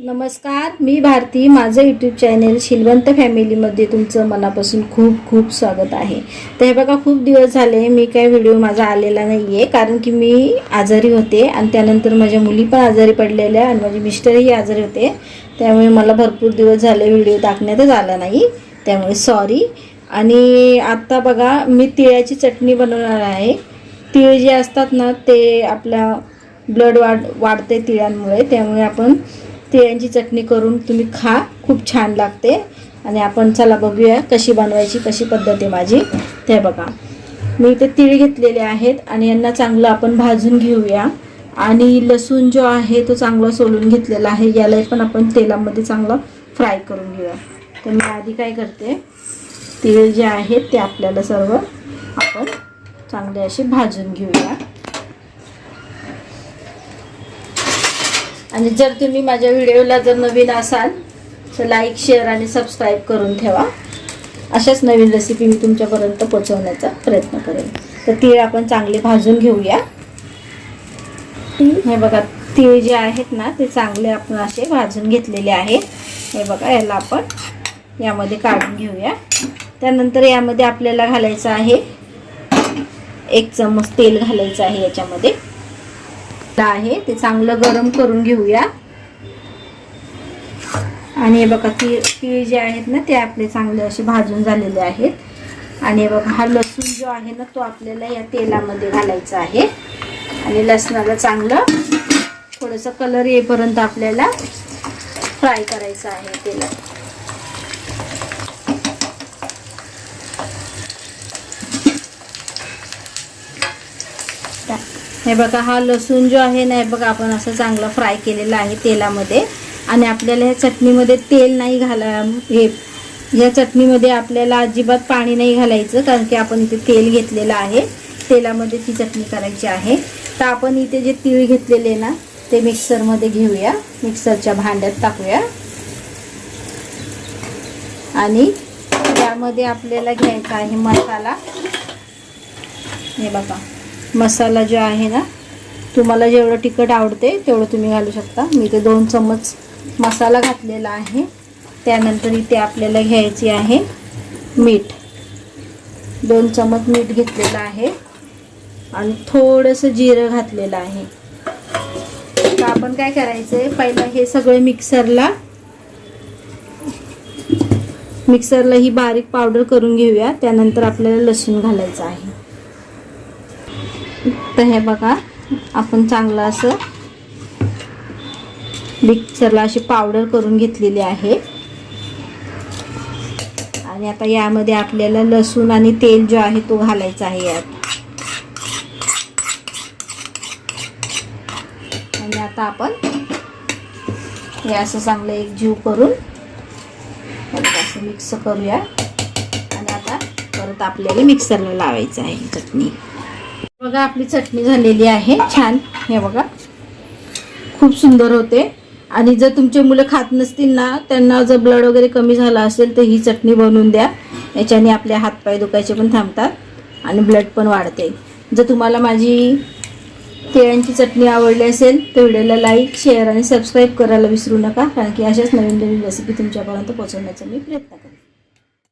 नमस्कार मी भारती. माझं YouTube channel Shilwant फॅमिलीमध्ये तुमचं मनापासून खूप खूप स्वागत आहे. तर हे बघा खूप दिवस झाले मी काय व्हिडिओ माझा आलेला नाही आहे कारण की मी आजारी होते आणि त्यानंतर माझ्या मुली पण आजारी पडलेल्या आणि माझे मिस्टरही आजारी होते. त्यामुळे मला भरपूर दिवस झाले व्हिडिओ टाकण्यातच आला नाही. त्यामुळे सॉरी आणि आत्ता बघा मी तिळाची चटणी बनवणार आहे. तिळ जे असतात ना ते आपल्या ब्लड वाढ वाढते तिळांमुळे. त्यामुळे आपण तिळ्यांची चटणी करून तुम्ही खा खूप छान लागते. आणि आपण चला बघूया कशी बनवायची कशी पद्धत आहे माझी. ते बघा. मी इथे तिळ घेतलेले आहेत आणि यांना चांगलं आपण भाजून घेऊया. आणि लसूण जो आहे तो चांगला सोलून घेतलेला आहे. याला पण आपण तेलामध्ये चांगलं फ्राय करून घेऊया. तर मी आधी काय करते तिळ जे आहेत ते आपल्याला सर्व आपण चांगले असे भाजून घेऊया. आणि जर तुम्ही माझ्या व्हिडिओला जर नवीन असाल तर लाईक शेअर आणि सबस्क्राईब करून ठेवा. अशाच नवीन रेसिपी मी तुमच्यापर्यंत पोचवण्याचा प्रयत्न करेन. तर तीळ आपण चांगले भाजून घेऊया. हे बघा तीळ जे आहेत ना ते चांगले आपण असे भाजून घेतलेले आहे हे बघा याला आपण यामध्ये काढून घेऊया. त्यानंतर यामध्ये आपल्याला घालायचं आहे एक चमच तेल घालायचं आहे याच्यामध्ये. आहे. ते चांगलं गरम करून घेऊया. आणि हे बघा ती तीळ जे आहेत ना ते आपले चांगले असे भाजून झालेले आहेत. आणि बघा हा लसूण जो आहे ना तो आपल्याला या तेलामध्ये घालायचा आहे. आणि लसणाला चांगलं थोडंसं कलर येईपर्यंत आपल्याला फ्राय करायचं आहे तेलात. हे बघा हा लसूण जो आहे ना हे बघा आपण असं चांगला फ्राय केलेला आहे तेलामध्ये. आणि आपल्याला ह्या चटणीमध्ये तेल नाही घाला हे या चटणीमध्ये आपल्याला अजिबात पाणी नाही घालायचं कारण की आपण इथे तेल घेतलेलं आहे. तेलामध्ये ती चटणी करायची आहे. तर आपण इथे जे तीळ घेतलेले ना ते मिक्सरमध्ये घेऊया. मिक्सरच्या भांड्यात टाकूया. आणि त्यामध्ये आपल्याला घ्यायचा आहे मसाला. हे बघा. मसाला जो आहे ना तुम्हाला जेवढं तिखट आवडते तेवढं तुम्ही घालू शकता. मी ते दोन चम्मच मसाला घातलेला आहे. त्यानंतर इथे आपल्याला घ्यायची आहे मीठ. दोन चम्मच मीठ घेतलेलं आहे. आणि थोडंसं जिरं घातलेलं आहे. तर आपण काय करायचं आहे पहिलं हे सगळं मिक्सरला मिक्सरला ही बारीक पावडर करून घेऊया. त्यानंतर आपल्याला लसूण घालायचं आहे. तर हे बघा आपण चांगलं असं मिक्सरला अशी पावडर करून घेतलेली आहे. आणि आता यामध्ये आपल्याला लसूण आणि तेल जो आहे तो घालायचा आहे यात. आणि आता आपण हे असं चांगलं एक जीव करून असं मिक्स करूया. आणि आता परत आपल्याला मिक्सरला लावायचं आहे चटणी. बघा आपली चटणी झालेली आहे. छान. हे बघा. खूप सुंदर होते. आणि जर तुमचे मुलं खात नसतील ना त्यांना जर ब्लड वगैरे कमी झाला असेल तर ही चटणी बनवून द्या. याच्याने आपले हातपाय दुखायचे पण थांबतात आणि ब्लड पण वाढते. जर तुम्हाला माझी केळ्यांची चटणी आवडली असेल तर व्हिडिओला लाईक शेअर आणि सबस्क्राईब करायला विसरू नका कारण की अशाच नवीन नवीन रेसिपी तुमच्यापर्यंत पोहोचवण्याचा मी प्रयत्न करते